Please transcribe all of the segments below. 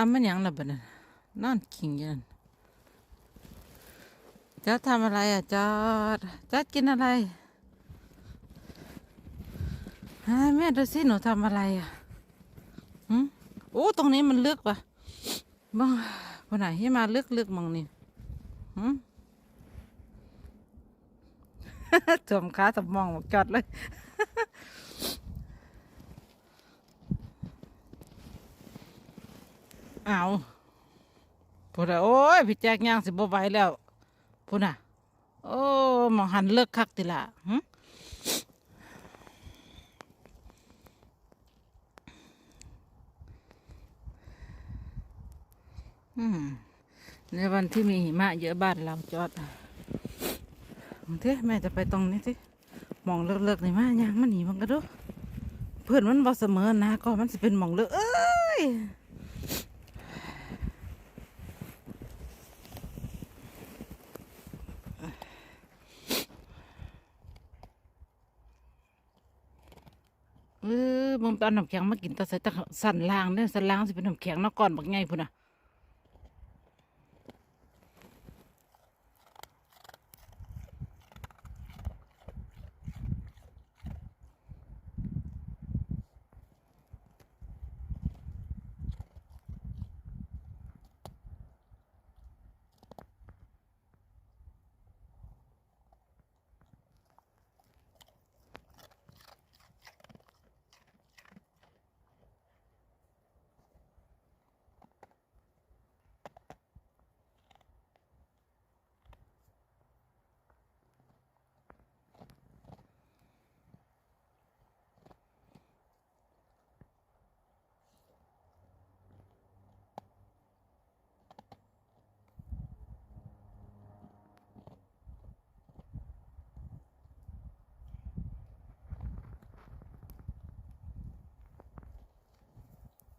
อ้ามันยังล่ะบัดนั้นนอนขิงยันจอดทำอะไรอะจอดจอดกินอะไรฮะแม่ดูสิหนูทำอะไรอะหืมโอ้ตรงนี้มันลึกว่ะบ้างวันไหนให้มาลึกลึกมองนี่หืมถ่มขาสมองบอกจอดเลย เอาพูดอะโอ้ยพี่แจ๊กย่างสิบ่ไหวแล้วพูดนะโอ้หมองหันเลิกคักติละหึอืมในวันที่มีหิมะเยอะบ้านเราจอดมองเทแม่จะไปตรงนี้สิมองเลิกๆนี่มาย่างมันหนีมันก็ดูเพื่อนมันบ่เสมอนะก็มันสิเป็นมองเลิกเอ้ย ออมึงตอนน้ำแข็งมากินตาใส่ตะสันล่างเนี่ยสันล่างสิเป็นน้ำแข็งเนาะก่อนบักไงพุ่นอะ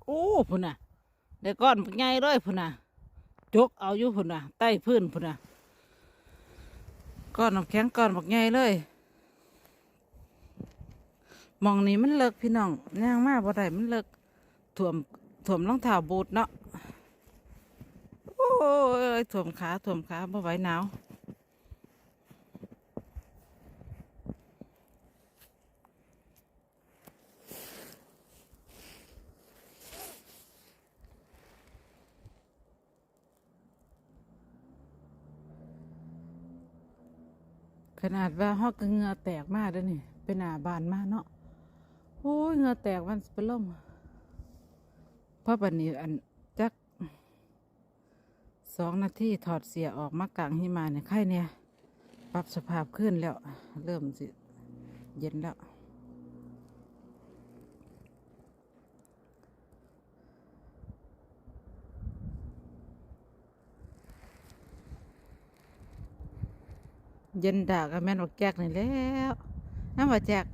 อ้พุ่นน่ะเดี๋ยวก้อนบักไงเลยพุ่นน่ะจกเอาอยู่พุ่นน่ะใต้พื้นพุ่นน่ะก้อนน้ำแข็งก้อนบักไงเลยมองนี้มันเลิกพี่น้องย่างมากบ่ได้มันเลิกถ่วมถ่วมรองเท้าบูทเนาะโอ้ยถ่วมขาถ่วมขาบ่ไหวหนาว ขนาดว่าฮอกก็เหงือแตกมากเล้วนี่เป็นหนาบานมากเนาะโอ้ยเหงือแตกวันสเป็นลมเพราะบันนี้อันจักสองนาทีถอดเสียออกมากลางหิมาเนี่ยไข่เนี่ย ปรับสภาพขึ้นแล้ว เริ่มสิ เย็นแล้ว เย็นด่ากับแม่นบอกแจกนี่แล้วน้ำว่าแจก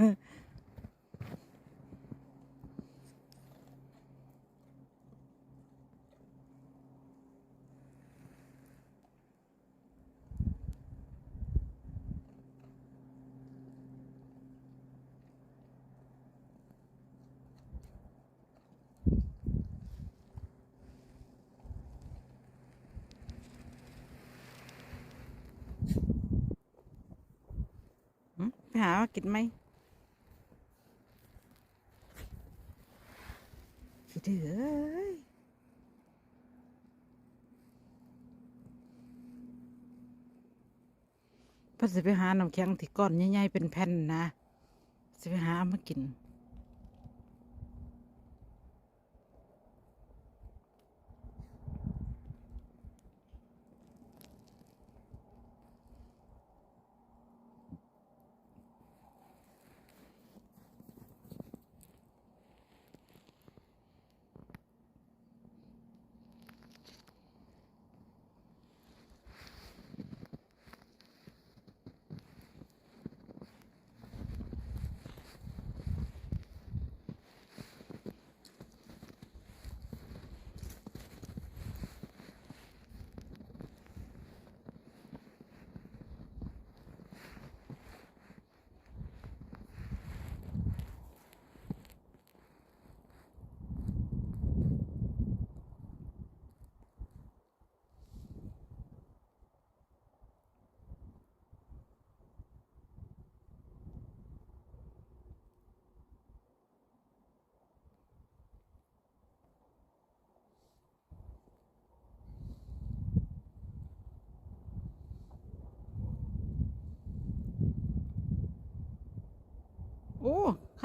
หึไปหามากินไหม ดเอ้ยเพัดสิไปหาน้ำแข็งที่ก้อนใหญ่ๆเป็นแผ่นนะสิไปหามากิน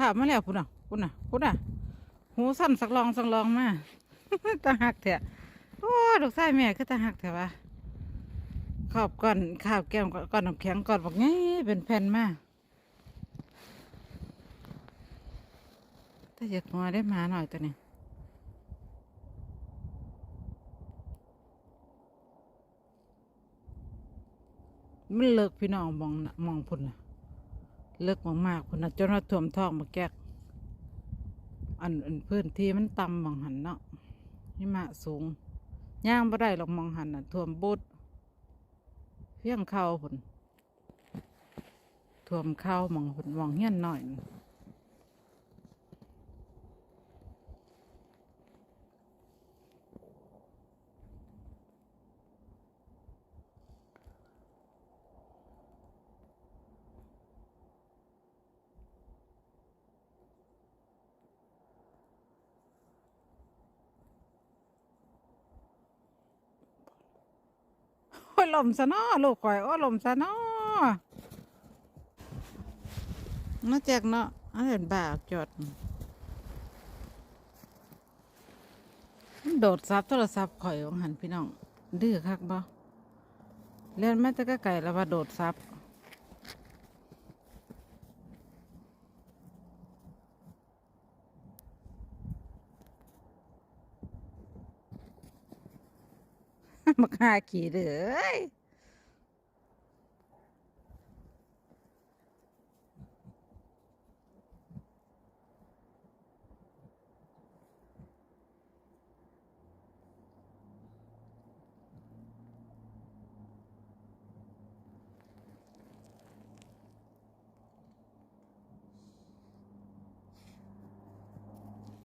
ข่ามาแล้วพุ่นอะพุ่นอะพุ่นอะหูสั้นสักลองสักลองมาตาหักแถอะโอ้ลูกชายแม่คือตาหักแถอะวะขอบก่อนข้าวแก้มก่อนน้ำแข็งก่อนบอกไงเป็นแผ่นมาถ้าอยากงอได้มาหน่อยตัวนี้มันเลิกพี่น้องมองมองพุ่นน่ะ เลิกมากๆพุ่นนะจนว่าถ่วมท้องมาแก๊กอันอันพื้นที่มันต่ำมองหันเนาะที่มาสูงย่างบ่ได้หรอกมองหันน่ะท่วมบุดเพียงเข้าผลท่วมเข้ามองผลมองเฮี้ยนหน่อย ลมซะเนาะลูกข่อยโอ้ยลมซะเนาะน่าแจกเนาะอันเห็นบ่าจอดโดดซับโทรศัพท์ข่อยของหันพี่น้องดื้อคักบ่เล่นแม่ตะก็ไก่แล้วว่าโดดซับ มาฆ่าขี่เด้อเอ้ย